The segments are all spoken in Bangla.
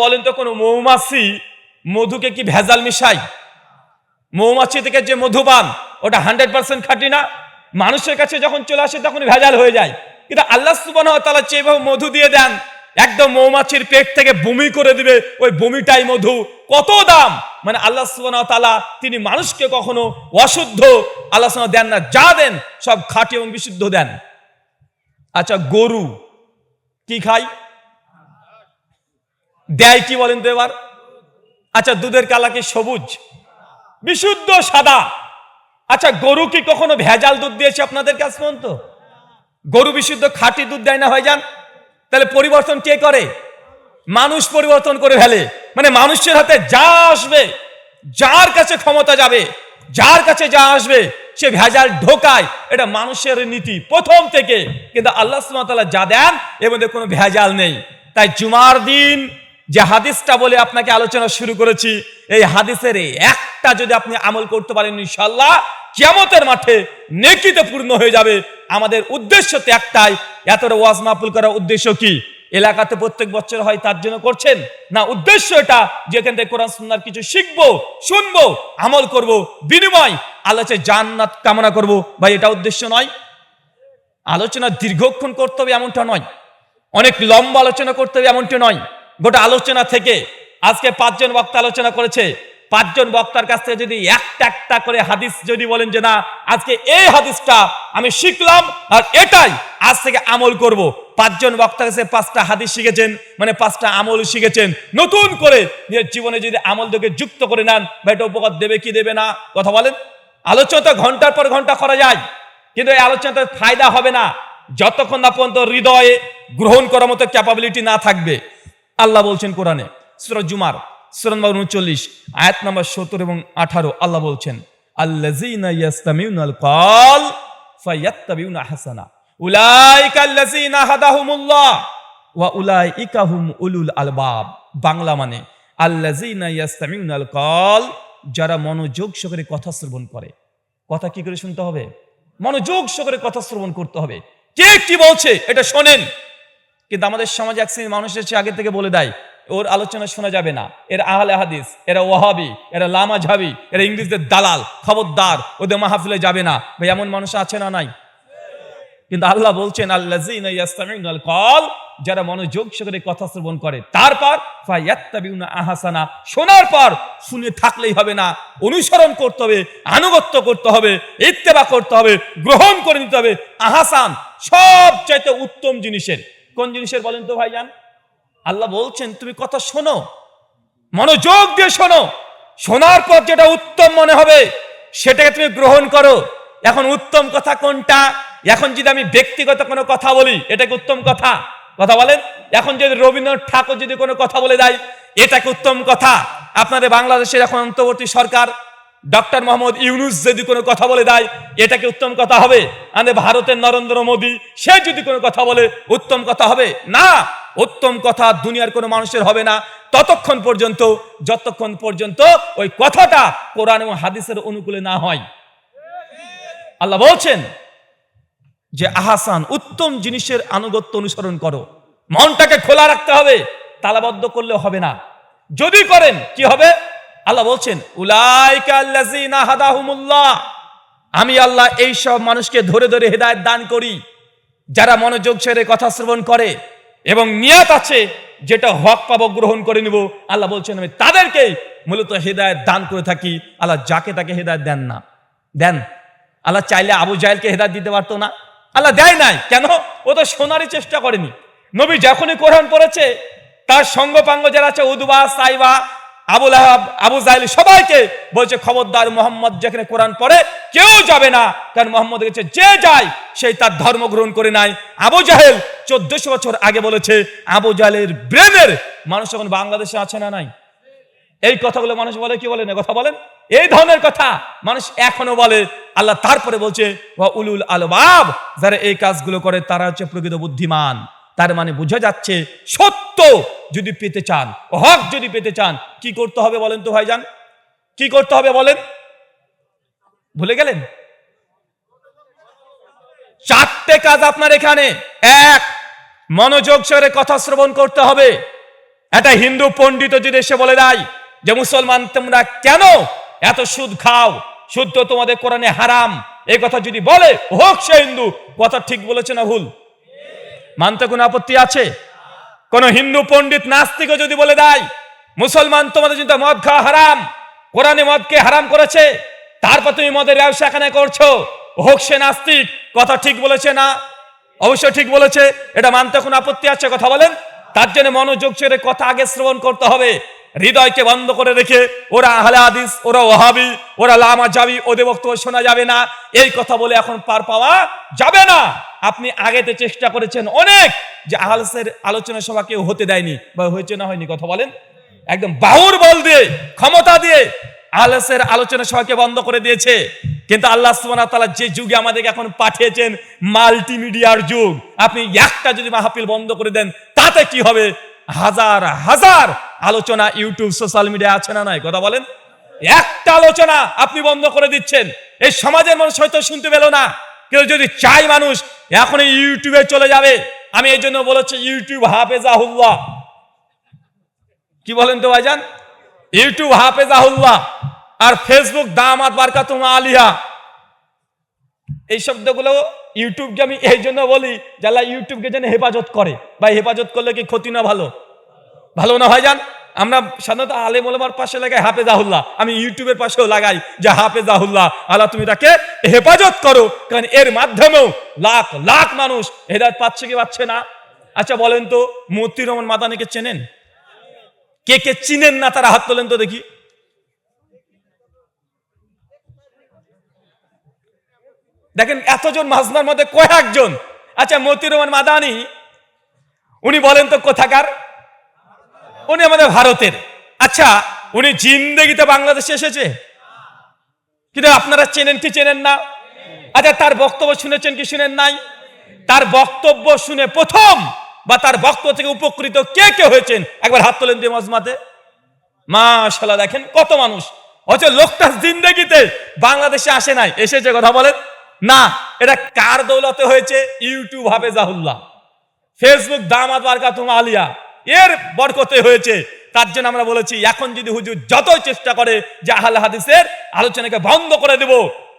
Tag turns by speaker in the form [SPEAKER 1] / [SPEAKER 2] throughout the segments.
[SPEAKER 1] বলেন তো কোনো মৌমাছি মধুকে কি ভেজাল মিশাই মৌমাছি থেকে যে মধু পান, ওটা হান্ড্রেড পার্সেন্ট খাঁটি না। মানুষের কাছে যখন চলে আসে তখন ভেজাল হয়ে যায়। কিন্তু আল্লাহ সুবাহ তালা যেভাবে মধু দিয়ে দেন, একদম মৌমাছির পেট থেকে বমি করে দিবে, ওই বমিটাই মধু। কত দাম? মানে আল্লাহ সুবাহ তালা তিনি মানুষকে কখনো অশুদ্ধ আল্লাহ সুবহানাহু দেন না, যা দেন সব খাঁটি এবং বিশুদ্ধ দেন। আচ্ছা গরু কি খায়? দেয় কি বলেন তো এবার? আচ্ছা দুধের কালা কি সবুজ? বিশুদ্ধ সাদা। আচ্ছা গরু কি কখনো ভেজাল দুধ দিয়েছে আপনাদের কাছে পর্যন্ত? গরু বিশুদ্ধ খাঁটি দুধ দেয় না হয় যান তাহলে পরিবর্তন কে করে? মানুষ পরিবর্তন করে ফেলে। মানে মানুষের হাতে যা আসবে, যার কাছে ক্ষমতা যাবে, যার কাছে যা আসবে, সে ভেজাল ঢোকায়। এটা মানুষের নীতি, প্রথম থেকে। কিন্তু আল্লাহ যা দেন, এর মধ্যে কোনো ভেজাল নেই। তাই জুমার দিন যে হাদিসটা বলে আপনাকে আলোচনা শুরু করেছি, এই হাদিসের এই একটা যদি আপনি আমল করতে পারেন ইনশাল্লাহ কিয়ামতের মাঠে নেকিতে পূর্ণ হয়ে যাবে। আমাদের উদ্দেশ্য তো একটাই, এতটা ওয়াজ মাহফিল করার উদ্দেশ্য কি? এলাকাতে প্রত্যেক বছর হয় তার জন্য করছেন? না, উদ্দেশ্য এটা যে এখান থেকে কোরআন সুন্নার কিছু শিখব, শুনব, আমল করব, বিনিময় আলোচে জান্নাত কামনা করব। ভাই, এটা উদ্দেশ্য নয়। আলোচনা দীর্ঘক্ষণ করতে হবে এমনটা নয়। অনেক লম্বা আলোচনা করতে হবে এমনটা নয়। গোটা আলোচনা থেকে, আজকে পাঁচজন বক্তা আলোচনা করেছে। পাঁচজন বক্তার কাছ থেকে যদি একটা একটা করে হাদিস যদি বলেন যে, না, আজকে এই হাদিসটা আমি শিখলাম আর এটাই আজ থেকে আমল করব। পাঁচজন বক্তার কাছে পাঁচটা হাদিস শিখেছেন মানে পাঁচটা আমল শিখেছেন। নতুন করে নিজের জীবনে যদি আমল থেকে যুক্ত করে নেন, বা এটা উপকার দেবে কি দেবে না, কথা বলেন। আলোচনা তো ঘণ্টার পর ঘণ্টা করা যায়, কিন্তু এই আলোচনাতে ফায়দা হবে না। যতক্ষণ না পর্যন্ত হৃদয়ে গ্রহণ করার মতো ক্যাপাবিলিটি না থাকবে। আল্লাহ বলছেন কোরআনে সুরজ জুমার সুরান উনচল্লিশ, আয়াত নম্বর সত্তর এবং আঠারো, আল্লাহ বলছেন উলুল আলবাব। বাংলা মানে যারা মনোযোগ কথা শ্রবণ করে। কথা কি করে শুনতে হবে? মনোযোগ সহকারে কথা শ্রবণ করতে হবে। কে কি বলছে? এটা শোনেন। কিন্তু আমাদের সমাজে এক শ্রেণির মানুষের সে আগে থেকে বলে দেয়, ওর আলোচনা শোনা যাবে না। এরা আহলে হাদিস, এরা ওয়াহাবি, এরা লামা ঝাবি এরা ইংরেজদের দালাল, খবরদার, ওদের মাহফিলে যাবে না। ভাই, এমন মানুষ আছে না নাই? কিন্তু আল্লাহ বলছেন আল্লাহ কল যারা মনোযোগ সহকারে কথা শ্রবণ করে। তারপর আহাসানা, শোনার পর শুনে থাকলেই হবে না। অনুসরণ করতে হবে, আনুগত্য করতে হবে, ইত্তেবা করতে হবে, গ্রহণ করে নিতে হবে। আহাসান সবচাইতে উত্তম জিনিসের। কোন জিনিসের বলেন তো ভাইজান? আল্লাহ বলছেন, তুমি কথা শোনো, মনোযোগ দিয়ে শোনো। শোনার পর যেটা উত্তম মনে হবে, সেটাকে তুমি গ্রহণ করো। এখন উত্তম কথা কোনটা? এখন যদি আমি ব্যক্তিগত কোনো কথা বলি, এটা কি উত্তম কথা? কথা বলেন। এখন যদি রবীন্দ্রনাথ ঠাকুর যদি কোনো কথা বলে দেয়, এটা কি উত্তম কথা? আপনাদের বাংলাদেশের এখন অন্তর্বর্তী সরকার ডক্টর মোহাম্মদ ইউনুস যদি কোনো কথা বলে দেয়, এটা কি উত্তম কথা হবে? আমাদের ভারতের নরেন্দ্র মোদী, সে যদি কোনো কথা বলে, উত্তম কথা হবে? না, উত্তম কথা দুনিয়ার কোনো মানুষের হবে না। ততক্ষণ পর্যন্ত, যতক্ষণ পর্যন্ত ওই কথাটা কোরআন এবং হাদিসের অনুকূলে না হয়। আল্লাহ বলছেন যে, আহাসান, উত্তম জিনিসের আনুগত্য অনুসরণ করো। মনটাকে খোলা রাখতে হবে, তালাবদ্ধ করলে হবে না। যদি করেন, কি হবে? আল্লাহ বলছেন আমি আল্লাহ এই সব মানুষকে ধরে ধরে হেদায়েত দান করি, যারা মনোযোগ ছেড়ে কথা শ্রবণ করে এবং নিয়াত আছে, যেটা হক পাবো, গ্রহণ করে নিব। আল্লাহ বলছেন, আমি তাদেরকেই মূলত হেদায়েত দান করে থাকি। আল্লাহ যাকে তাকে হেদায়েত দেন না। দেন, আল্লাহ চাইলে আবু জাহেলকে হেদায়েত দিতে পারতো না। আল্লাহ দেয় নাই। কেন? ও তো শোনারই চেষ্টা করেনি। নবী যখনই কোরআন পড়েছে, তার সঙ্গপাঙ্গ যারা আছে, উদবা, সাইবা আবুল আহাব, আবু জাহেল সবাইকে বলছে, খবরদার মোহাম্মদ যেখানে কোরআন পড়ে, কেউ যাবে না। কারণ মোহাম্মদ গেছে যে যায় সেই তার ধর্ম গ্রহণ করে নাই। আবু জাহেল চোদ্দশো বছর আগে বলেছে, আবু জাহেলের ব্রেনের মানুষ এখন বাংলাদেশে আছে না নাই? এই কথাগুলো মানুষ বলে, কি বলে না, কথা বলেন? এই ধরনের কথা মানুষ এখনও বলে। আল্লাহ তারপরে বলছে উলুল আলবাব যারা এই কাজগুলো করে, তারা হচ্ছে প্রকৃত বুদ্ধিমান। তার মানে বোঝা যাচ্ছে সত্য যদি পেতে চান হক যদি পেতে চান, কি করতে হবে বলেন তো ভাইজান? কি করতে হবে বলেন? ভুলে গেলেন? চারটে কাজ আপনার এখানে। এক, মনোযোগ সরে কথা শ্রবণ করতে হবে। একটা হিন্দু পণ্ডিত যদি এসে বলে দেয় যে, মুসলমান, তোমরা কেন এত সুদ খাও? সুদ তো তোমাদের কোরআনে হারাম। এই কথা যদি বলে হোক সে হিন্দু, কথা ঠিক বলেছে না ভুল? মানতে কোনো আপত্তি আছে? কোন হিন্দু পণ্ডিত নাস্তিকও যদি বলে দেয়, মুসলমান তোমাদের চিন্তা মদ খাওয়া হারাম, কোরআনে মদকে হারাম করেছে, তারপর তুমি মদের ব্যবসা এখানে করছ, হোক সে নাস্তিক, কথা ঠিক বলেছে না? অবশ্য ঠিক বলেছে, এটা মানতে কোনো আপত্তি আছে? কথা বলেন। তার জন্য মনোযোগ ছেড়ে কথা আগে শ্রবণ করতে হবে। হৃদয়কে বন্ধ করে রেখে, ওরা আহলে হাদিস, ওরা ওহাবি ওরা লামা যাবি, ওদের বক্তব্য শোনা যাবে না। এই কথা বলে এখন পার পাওয়া যাবে না। আপনি আগেতে চেষ্টা করেছেন অনেক যে আহলসের আলোচনা সভা কেউ হতে দেয়নি বা হয়েছে না হয়নি, কথা বলেন। একদম বাহুর বল দিয়ে, ক্ষমতা দিয়ে আহলসের আলোচনা সভাকে বন্ধ করে দিয়েছে। কিন্তু আল্লাহ সুবহানাহু ওয়া তাআলা যে যুগে আমাদেরকে এখন পাঠিয়েছেন মাল্টিমিডিয়ার যুগ, আপনি একটা যদি মাহফিল বন্ধ করে দেন, তাতে কি হবে? হাজার হাজার আলোচনা ইউটিউব, সোশ্যাল মিডিয়া আছে না নাই? কথা বলেন। একটা আলোচনা আপনি বন্ধ করে দিচ্ছেন। এই সমাজের মানুষ হয়তো শুনতে পেল না। কেউ যদি চাই মানুষ এখন ইউটিউবে চলে যাবে। আমি এই জন্য বলেছি, ইউটিউব হাফেজাহুল্লাহ। কি বলেন তো ভাইজান? ইউটিউব হাফেজাহুল্লাহ। আর ফেসবুক দামাত বারকাতুম আলিয়া এই শব্দগুলো ইউটিউবকে আমি এই জন্য বলি যে আল্লাহ ইউটিউবকে যেন হেফাজত করে। বা হেফাজত করলে কি ক্ষতি না ভালো? ভালো না ভাইজান? আমরা সাধারণত আলেম ওলামার পাশে লাগাই হাফেজাহুল্লাহ। আমি ইউটিউবের পাশেও লাগাই যে হাফেজাহুল্লাহ, আল্লাহ তুমি তাকে হেফাজত করো, কারণ এর মাধ্যমেও লাখ লাখ মানুষ হেদায়ত পাচ্ছে কি পাচ্ছে না? আচ্ছা বলেন তো, মতির রহমান মাদানিকে চেনেন? কে কে চিনেন না তারা হাত তোলেন তো দেখি। দেখেন, এতজন মাজনার মধ্যে কয়েকজন। আচ্ছা মতির মাদানি, উনি বলেন তো কোথাকার? উনি আমাদের ভারতের। আচ্ছা উনি জিন্দেগিতে বাংলাদেশে এসেছে? কিন্তু আপনারা চেনেন কি চেনেন না? আচ্ছা তার বক্তব্য শুনেছেন কি শুনেন নাই? তার বক্তব্য শুনে প্রথম বা তার বক্তব্য থেকে উপকৃত কে কে হয়েছেন? একবার হাত তোলেন দিয়ে মজমাতে। মাশাল্লাহ দেখেন কত মানুষ। অথচ লোকটা জিন্দেগিতে বাংলাদেশে আসে নাই। এসেছে কথা বলেন। না, এটা কার দৌলতে হয়েছে? ইউটিউব হাফে জাহুল্লাহ ফেসবুক দামাত বারকাতুম আলিয়া। এর বরকতে হয়েছে, তার জন্য আমরা বলেছি, এখন যদি হুজুর যতই চেষ্টা করে যে আহলে হাদিসের আলোচনাকে বন্ধ করে দেব,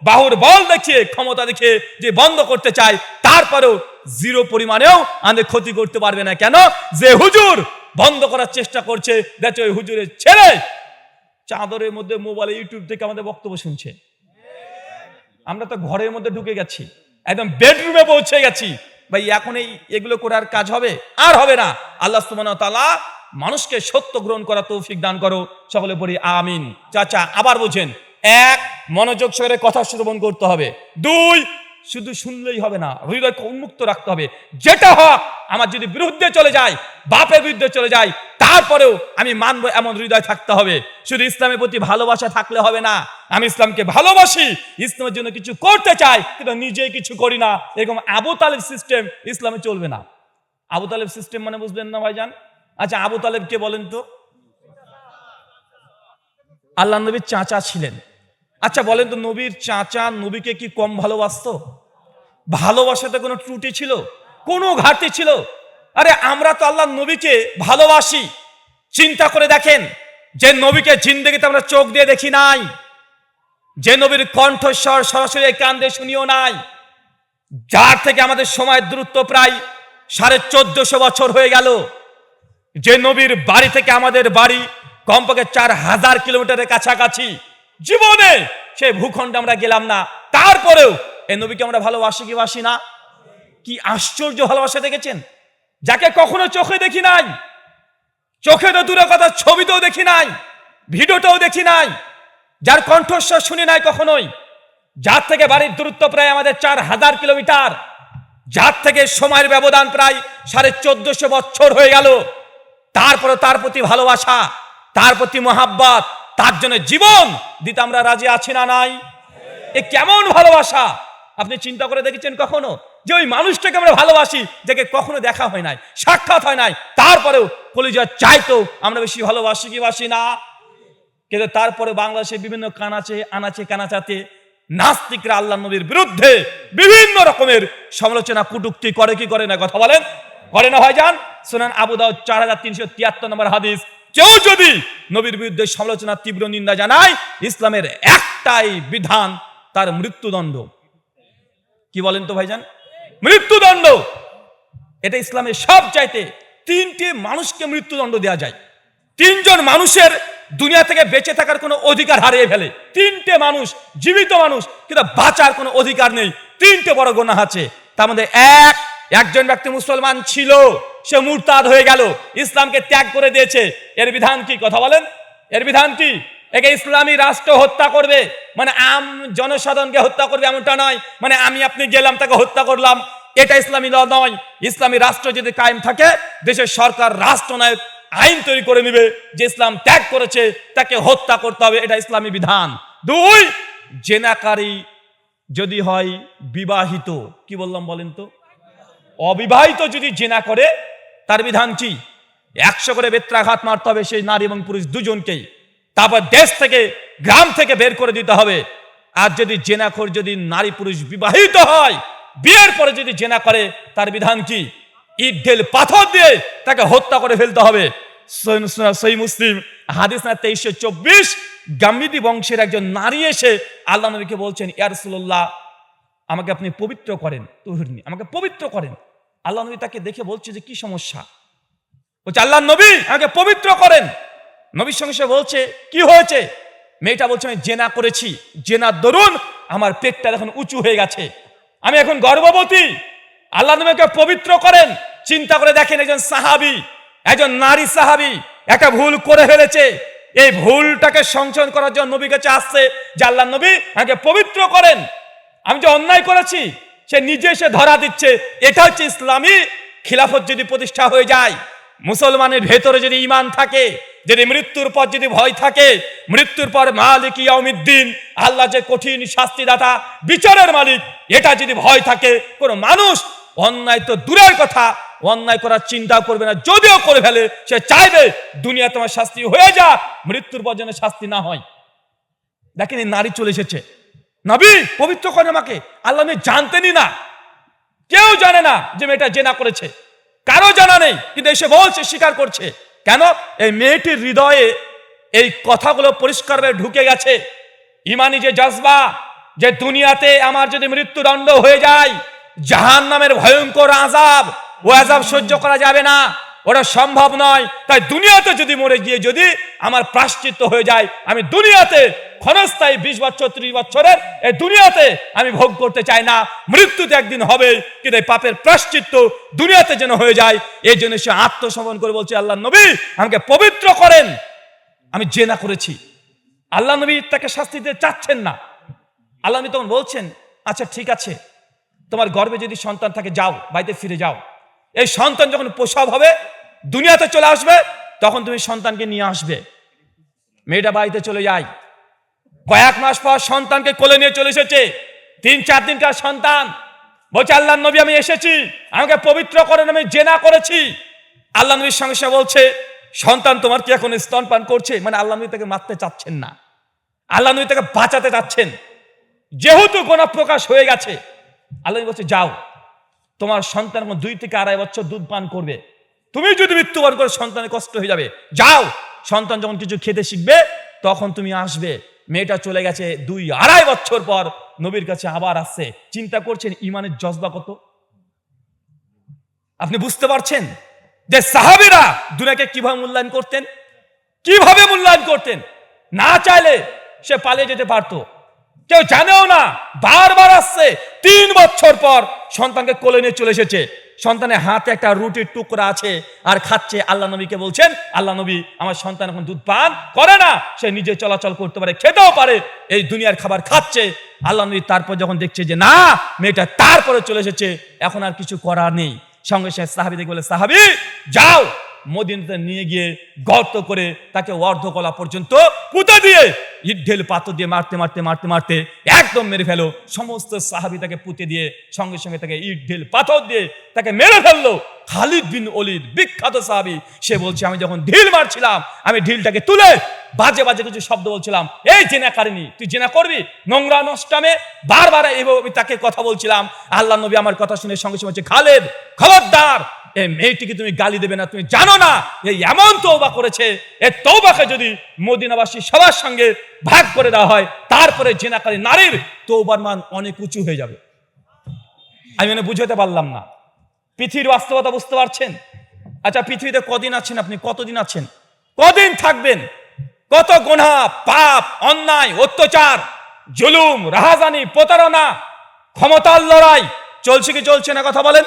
[SPEAKER 1] বাহুর বল দেখিয়ে, ক্ষমতা দেখিয়ে যে বন্ধ করতে চায়, তারপরেও জিরো পরিমাণেও আমাদের ক্ষতি করতে পারবে না। কেন? যে হুজুর বন্ধ করার চেষ্টা করছে দেখো ওই হুজুরের ছেলে চাদরের মধ্যে মোবাইল ইউটিউব থেকে আমাদের বক্তব্য শুনছে। আমরা তো ঘরের মধ্যে ঢুকে গেছি। একদম বেডরুমে পৌঁছে গেছি। ভাই, এখন এই এগুলো করার কাজ হবে? আর হবে না। আল্লাহ সুবহানাহু মানুষকে সত্য গ্রহণ করা তৌফিক দান করো। সকলে পড়ি আমিন। চাচা, আবার বোঝেন। এক, মনোযোগ সহকারে কথা শ্রবণ করতে হবে। দুই শুধু শুনলেই হবে না, হৃদয়কে উন্মুক্ত রাখতে হবে। যেটা হক, আমার যদি বিরুদ্ধে চলে যায়, বাপের বিরুদ্ধে চলে যায়, তারপরেও আমি মানবো এমন হৃদয় থাকতে হবে। শুধু ইসলামের প্রতি ভালোবাসা থাকলে হবে না, আমি ইসলামকে ভালোবাসি, ইসলামের জন্য কিছু করতে চাই, কিন্তু নিজেই কিছু করি না। এরকম আবু তালেব সিস্টেম ইসলামে চলবে না। আবু তালেব সিস্টেম মানে বুঝলেন না ভাইজান? আচ্ছা আবু তালেব কে বলেন তো? আল্লাহ নবীর চাচা ছিলেন। আচ্ছা বলেন তো নবীর চাচা নবীকে কি কম ভালোবাসতো? ভালোবাসাতে কোনো ত্রুটি ছিল? কোনো ঘাটতি ছিল? আরে আমরা তো আল্লাহ নবীকে ভালোবাসি। চিন্তা করে দেখেন, যে নবীকে জিন্দগিতে আমরা চোখ দিয়ে দেখি নাই। যে নবীর কণ্ঠস্বর সরাসরি কান্দে শুনিও নাই। যার থেকে আমাদের সময়ের দূরত্ব প্রায় সাড়ে চোদ্দশো বছর হয়ে গেল। যে নবীর বাড়ি থেকে আমাদের বাড়ি কমপক্ষে চার হাজার কিলোমিটারের কাছাকাছি। জীবনে সে ভূখণ্ডে আমরা গেলাম না। তারপরেও এই নবীকে আমরা ভালোবাসি কি বাসি না? কি আশ্চর্য ভালোবাসা দেখেছেন? যাকে কখনো চোখে দেখি নাই, চোখে তো দূরে কথা ছবিতেও দেখি নাই, ভিডিওতেও দেখি নাই, যার কণ্ঠস্বর শুনি নাই কখনোই। যার থেকে বাড়ির দূরত্ব প্রায় আমাদের চার হাজার কিলোমিটার, যার থেকে সময়ের ব্যবধান প্রায় সাড়ে চোদ্দশো বছর হয়ে গেল। তারপরে তার প্রতি ভালোবাসা, তার প্রতি মহাব্বত, তার জন্য জীবন দিতে আমরা রাজি আছি না নাই? এ কেমন ভালোবাসা! আপনি চিন্তা করে দেখেছেন কখনো? যে ওই মানুষটাকে আমরা ভালোবাসি, যাকে কখনো দেখা হয় নাই, সাক্ষাৎ হয় নাই, তারপরেও কলিজা চাইতো আমরা বেশি ভালোবাসি কি বাসি না? কিন্তু তারপরে বাংলাদেশে বিভিন্ন কানাচে আনাচে কানাচাতে নাস্তিকরা আল্লাহ নবীর বিরুদ্ধে বিভিন্ন রকমের সমালোচনা, কুটুক্তি করে কি করে না কথা বলেন? করে না ভাইজান? শুনান আবু দাউদ চার হাজার তিনশো তিয়াত্তর নম্বর হাদিস। কেউ যদি নবীর বিরুদ্ধে সমালোচনা তীব্র নিন্দা জানায়, ইসলামের একটাই বিধান, তার মৃত্যুদণ্ড। কি বলেন তো ভাইজান? মৃত্যুদণ্ড। এটা ইসলামের সব চাইতে তিনটে মানুষকে মৃত্যুদণ্ড দেওয়া যায়। তিনজন মানুষের দুনিয়া থেকে বেঁচে থাকার কোনো অধিকার হারিয়ে ফেলে। তিনটে মানুষ, জীবিত মানুষ, কিন্তু বাঁচার কোনো অধিকার নেই। তিনটে বড় গোনা আছে। তার মধ্যে এক, একজন ব্যক্তি মুসলমান ছিল, সে মুরতাদ হয়ে গেল। ইসলামকে ত্যাগ করে দিয়েছে। এর বিধান কি? কথা বলেন। এর বিধান কি? একে ইসলামী রাষ্ট্র হত্যা করবে। মানে আম জনসাধারণকে হত্যা করবে এমনটা নয়। মানে আমি আপনি গেলাম, তাকে হত্যা করলাম। এটা ইসলামী ল নয়। ইসলামী রাষ্ট্র যদি কায়েম থাকে, দেশের সরকার, রাষ্ট্রনায়ক, আইন তৈরি করে নেবে যে ইসলাম ত্যাগ করেছে, তাকে হত্যা করতে হবে। এটা ইসলামী বিধান। দুই, জেনাকারী যদি হয় বিবাহিত, কি বললাম বলেন তো? অবিবাহিত যদি জেনা করে, তার বিধান কি? একশো করে বেত্রাঘাত মারতে হবে সেই নারী এবং পুরুষ দুজনকেই। তারপর দেশ থেকে, গ্রাম থেকে বের করে দিতে হবে। আর যদি জেনাখোর, যদি নারী পুরুষ বিবাহিত হয়, বিয়ের পরে যদি জেনা করে, তার বিধান কি? ইট পাথর দিয়ে তাকে হত্যা করে ফেলতে হবে। সই মুসলিম, হাদিস না তেইশশো চব্বিশ গাম্মিদি বংশের একজন নারী এসে আল্লাহ নবীকে বলছেন ইয়ারসুল্লাহ আমাকে আপনি পবিত্র করেন তহিরনি আমাকে পবিত্র করেন। আল্লাহ নবী তাকে দেখে বলছে যে, কি সমস্যা? বলছে, আল্লাহ নবী আমাকে পবিত্র করেন। নবীর সঙ্গে সে বলছে, কি হয়েছে? মেয়েটা বলছে, আমি জেনা করেছি জেনার দরুন, আমার পেটটা এখন উঁচু হয়ে গেছে। আমি এখন গর্ভবতী। আল্লাহ নবীকে পবিত্র করেন। চিন্তা করে দেখেন একজন সাহাবি, একজন নারী সাহাবি, একটা ভুল করে ফেলেছে। এই ভুলটাকে সংশোধন করার জন্য নবী কাছে আসছে যে আল্লাহ নবী আমাকে পবিত্র করেন। আমি যে অন্যায় করেছি, সে নিজে এসে ধরা দিচ্ছে। এটা হচ্ছে ইসলামী খিলাফত যদি প্রতিষ্ঠা হয়ে যায়। মুসলমানের ভেতরে যদি ইমান থাকে যদি মৃত্যুর পর যদি ভয় থাকে, মৃত্যুর পর মালিক ইয়াউমিদ্দিন, আল্লাহ যে কঠিন শাস্তিদাতা, বিচারের মালিক, এটা যদি ভয় থাকে, কোনো মানুষ অন্যায় তো দূরের কথা, অন্যায় করার চিন্তা করবে না, যদিও করে ফেলে, সে চাইবে দুনিয়া তোমার শাস্তি হয়ে যা মৃত্যুর পর যেন শাস্তি না হয়। দেখেন এই নারী চলে এসেছে। নবী, পবিত্র করে আমাকে। আল্লাহ আমি জানতেনই না। কেউ জানে না যে মেয়েটা জেনা করেছে। কারও জানা নেই, কিন্তু এসে বলছে, স্বীকার করছে। কেন? এই মেয়েটির হৃদয়ে এই কথাগুলো পরিষ্কারভাবে ঢুকে গেছে। ইমানি যে জজবা, যে দুনিয়াতে আমার যদি মৃত্যুদণ্ড হয়ে যায় জাহান নামের ভয়ঙ্কর আজাব ও আজাব সহ্য করা যাবে না। ওটা সম্ভব নয়। তাই দুনিয়াতে যদি মরে গিয়ে যদি আমার প্রাশ্চিত্য হয়ে যায়, আমি দুনিয়াতে ক্ষণস্থায়ী বিশ বছর, ত্রিশ বছরের এই দুনিয়াতে আমি ভোগ করতে চাই না। মৃত্যুতে একদিন হবে কিন্তু এই পাপের প্রাশ্চিত্য দুনিয়াতে যেন হয়ে যায়। এই জন্য সে আত্মসমর্পণ করে বলছে, আল্লাহ নবী, আমাকে পবিত্র করেন। আমি জেনা করেছি। আল্লাহ নবী তাকে শাস্তি দিতে চাচ্ছেন না। আল্লাহ নবী তখন বলছেন আচ্ছা ঠিক আছে। তোমার গর্বে যদি সন্তান থাকে, যাও, বাড়িতে ফিরে যাও। এই সন্তান যখন প্রসব হবে, দুনিয়াতে চলে আসবে, তখন তুমি সন্তানকে নিয়ে আসবে। মেয়েটা বাড়িতে চলে যায়। কয়েক মাস পর সন্তানকে কোলে নিয়ে চলে এসেছে। তিন, চার দিনকার সন্তান। বলছে আল্লাহ নবী, আমি এসেছি। আমাকে পবিত্র করেন, আমি জেনা করেছি। আল্লাহ নবীর সঙ্গে সে বলছে, সন্তান তোমার কি এখন স্তনপান করছে? মানে আল্লাহ নবী তাকে মারতে চাচ্ছেন না। আল্লাহ নবী তাকে বাঁচাতে চাচ্ছেন। যেহেতু গোনা প্রকাশ হয়ে গেছে আল্লাহ বলছে, যাও। তোমার সন্তান দুই থেকে আড়াই বছর দুধ পান করবে। তুমি যদি মৃত্যুবরণ করে সন্তানের কষ্ট হয়ে যাবে, যাও। সন্তান যখন কিছু খেতে শিখবে, তখন তুমি আসবে। মেয়েটা চলে গেছে দুই আড়াই বছর পর, নবীর কাছে আবার আসছে। চিন্তা করছেন, ইমানের জজবা কত? আপনি বুঝতে পারছেন? যে সাহাবিরা দুনিয়াকে কীভাবে মূল্যায়ন করতেন? কীভাবে মূল্যায়ন করতেন? না চাইলে সে পালিয়ে যেতে পারতো। কেউ জানেও না, বারবার আসছে। তিন বছর পর সন্তানকে কোলে নিয়ে চলে এসেছে। সন্তানের হাতে একটা রুটির টুকরা আছে আর খাচ্ছে। আল্লাহ নবীকে বলছেন, আল্লাহ নবী, আমার সন্তান এখন দুধ পান, করে না। সে নিজে চলাচল করতে পারে, খেতেও পারে, এই দুনিয়ার খাবার খাচ্ছে। আল্লাহ নবী তারপর যখন দেখছে যে, না, মেয়েটা তারপরে চলে এসেছে, এখন আর কিছু করার নেই। সঙ্গে সঙ্গে সাহাবি দেখে বলে, সাহাবি, যাও। মদিনাতে নিয়ে গিয়ে গর্ত করে তাকে অর্ধ গলা পর্যন্ত পুঁতে দিয়ে ইট ঢেল পাথর দিয়ে মারতে মারতে মারতে মারতে একদম মেরে ফেলো। সমস্ত সাহাবি তাকে পুঁতে দিয়ে সঙ্গে সঙ্গে তাকে ইট পাথর দিয়ে তাকে মেরে ফেলল। খালিদ বিন অলিদ বিখ্যাত সাহাবি, সে বলছে, আমি যখন ঢিল মারছিলাম, আমি ঢিলটাকে তুলে বাজে বাজে কিছু শব্দ বলছিলাম, এই জেনা কারিনি, তুই জেনা করবি? নোংরা নষ্টামে? বারবার এইভাবে আমি তাকে কথা বলছিলাম। আল্লাহ নবী আমার কথা শুনে সঙ্গে সঙ্গে খালেদ, খবরদার এই মেয়েটিকে তুমি গালি দেবে না, তুমি জানো না। এই এমন তৌবা করেছে এই তৌবাকে যদি মদিনাবাসী সবার সঙ্গে ভাগ করে দেওয়া হয়, তারপরে জেনাকারী নারীর তৌবার মান অনেক উঁচু হয়ে যাবে। আমি মানে বুঝাতে পারলাম না। পৃথিবীর বাস্তবতা বুঝতে পারছেন? আচ্ছা পৃথিবীতে কদিন আছেন আপনি? কতদিন আছেন? কদিন থাকবেন? কত গোনা পাপ, অন্যায়, অত্যাচার, জুলুম, রাহাজানি, প্রতারণা, ক্ষমতার লড়াই, চলছে কি চলছে না কথা বলেন?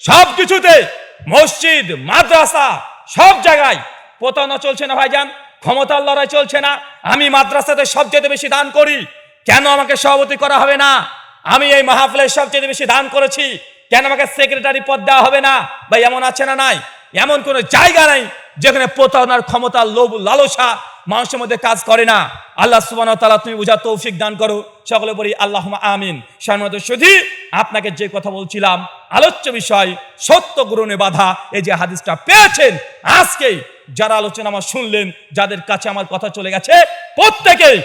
[SPEAKER 1] সব কিছুতে মসজিদ, মাদ্রাসা, সব জায়গায়। প্রতারণা চলছে না ভাইজান, ক্ষমতার লড়াই চলছে না। আমি মাদ্রাসাতে সবচেয়ে বেশি দান করি। কেন আমাকে সভাপতি করা হবে না? আমি এই মাহফিলের সবচেয়ে বেশি দান করেছি। কেন আমাকে সেক্রেটারি পদ দেওয়া হবে না? বা এমন আছে না নাই? এমন কোনো জায়গা নাই যেখানে প্রতারণার ক্ষমতা লোভ লালসা মানুষের মধ্যে কাজ করে না। আল্লাহ সুবান তালা তুমি বুঝা তৌফিক দান করো। সকলে বলি আল্লাহ আমিন। সম্মানিত সুধি, আপনাকে যে কথা বলছিলাম, আলোচ্য বিষয়, সত্য গ্রহণে বাধা, এই যে হাদিসটা পেয়েছেন, আজকেই যারা আলোচনা আমার শুনলেন, যাদের কাছে আমার কথা চলে গেছে, প্রত্যেকেই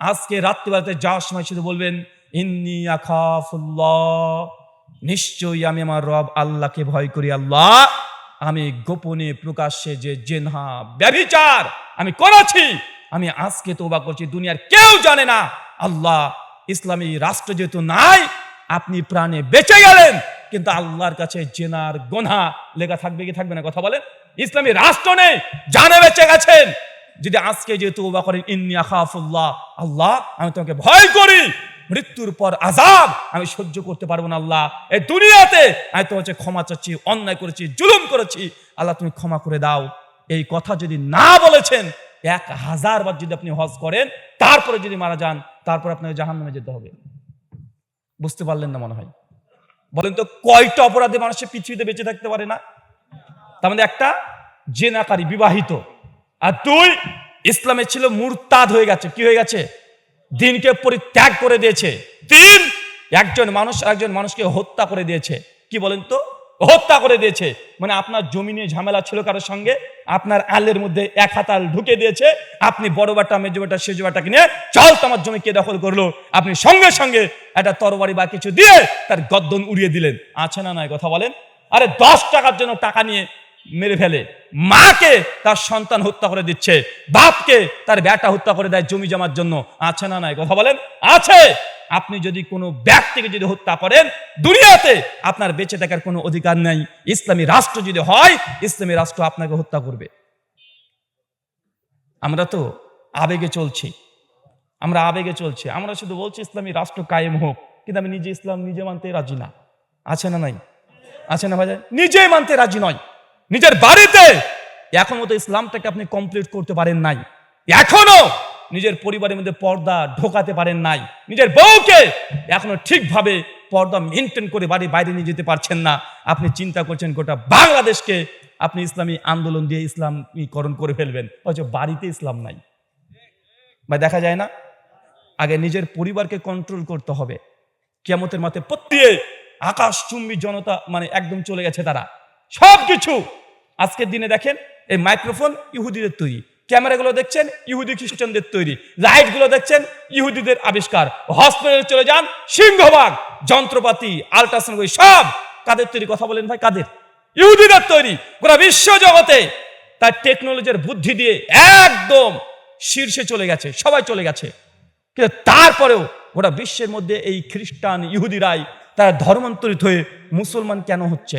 [SPEAKER 1] আজকে রাত্রিবেলাতে যাওয়ার সময় শুধু বলবেন, ইন্নি আখাফুল্লাহ। নিশ্চয়ই আমি আমার রব আল্লাহকে ভয় করি, আল্লাহ। আমি গোপনে প্রকাশ্যে যে জেনহা, ব্যভিচার আমি করেছি। আমি আজকে তোবা করছি, দুনিয়ার কেউ জানে না। আল্লাহ ইসলামী রাষ্ট্র যেহেতু নাই, আপনি প্রাণে বেঁচে গেলেন, কিন্তু আল্লাহর কাছে জেনার গোনা লেখা থাকবে কি থাকবে না? কথা বলেন। ইসলামী রাষ্ট্র নেই, জানে বেঁচে গেছেন। যদি আজকে যেহেতু ওবা করেন, ইন্নি আখাফুল্লাহ, আল্লাহ, আমি তোমাকে ভয় করি। মৃত্যুর পর আজাব আমি সহ্য করতে পারব না, আল্লাহ। এই দুনিয়াতে আমি তোমার ক্ষমা চাচ্ছি, অন্যায় করেছি, জুলুম করেছি। আল্লাহ, তুমি ক্ষমা করে দাও। এই কথা যদি না বলেছেন, এক হাজার বার যদি আপনি হজ করেন, তারপরে যদি মারা যান, তারপর আপনাকে জাহান নামে যেতে হবে। বুঝতে পারলেন না মনে হয়? বলেন তো, কয়টা অপরাধে মানুষের পৃথিবীতে বেঁচে থাকতে পারে না? তার মধ্যে একটা জেনাকারী, বিবাহিত। আর তুই ইসলামে ছিল মুরতাদ হয়ে গেছে। কি হয়ে গেছে? দিনকে পরিত্যাগ করে দিয়েছে। তিন, একজন মানুষ একজন মানুষকে হত্যা করে দিয়েছে। কি বলেন তো? হত্যা করে দিয়েছে। মানে আপনার জমি নিয়ে ঝামেলা ছিল কারোর সঙ্গে, আপনার আলের মধ্যে এক হাতাল ঢুকে দিয়েছে, আপনি বড় বাটা মেজো বাটা সেজো বাটাকে নিয়ে চল তোমার জমি কে দখল করল। আপনি সঙ্গে সঙ্গে একটা তরবারি বা কিছু দিয়ে তার গদ্দন উড়িয়ে দিলেন। আছে না নয় কথা বলেন? আরে দশ টাকার জন্য টাকা নিয়ে মেরে ফেলে। মাকে তার সন্তান হত্যা করে দিচ্ছে। বাপকে তার ব্যাটা হত্যা করে দেয় জমি জমার জন্য। আছে না নাই? কথা বলেন? আছে। আপনি যদি কোনো ব্যক্তিকে যদি হত্যা করেন, দুনিয়াতে আপনার বেঁচে থাকার কোনো অধিকার নাই। ইসলামী রাষ্ট্র যদি হয়, ইসলামী রাষ্ট্র আপনাকে হত্যা করবে। আমরা তো আবেগে চলছি। আমরা আবেগে চলছি। আমরা শুধু বলছি ইসলামী রাষ্ট্র কায়েম হোক। কিন্তু আমি নিজে ইসলাম নিজে মানতে রাজি না। আছে না নাই? আছে না ভাই? নিজেই মানতে রাজি নয়। নিজের বাড়িতে। এখনও মতো ইসলামটাকে আপনি কমপ্লিট করতে পারেন নাই। এখনও। নিজের পরিবারের মধ্যে পর্দা ঢোকাতে পারেন নাই। নিজের বউকে। এখনও ঠিকভাবে পর্দা মেনটেন করে বাড়ি বাইরে নিয়ে যেতে পারছেন না। আপনি চিন্তা করছেন গোটা বাংলাদেশকে আপনি ইসলামী আন্দোলন দিয়ে ইসলামীকরণ করে ফেলবেন। অথচ বাড়িতে ইসলাম নাই। বা দেখা যায় না? আগে নিজের পরিবারকে কন্ট্রোল করতে হবে। কেমতের মাথে প্রত্যেক আকাশ চুম্বি জনতা মানে একদম চলে গেছে তারা। সব কিছু আজকের দিনে দেখেন, এই মাইক্রোফোন ইহুদিদের তৈরি। ক্যামেরাগুলো দেখছেন, ইহুদি খ্রিস্টানদের তৈরি। লাইটগুলো দেখছেন, ইহুদিদের আবিষ্কার। হসপিটালে চলে যান, সিংহভাগ, যন্ত্রপাতি আল্ট্রাসাউন্ড সব। কাদের তৈরি কথা বলেন ভাই, কাদের? ইহুদিদের তৈরি, গোটা বিশ্ব জগতে তার টেকনোলজির বুদ্ধি দিয়ে একদম শীর্ষে চলে গেছে, সবাই চলে গেছে। কিন্তু তারপরেও গোটা বিশ্বের মধ্যে এই খ্রিস্টান ইহুদিরাই তারা ধর্মান্তরিত হয়ে মুসলমান কেন হচ্ছে?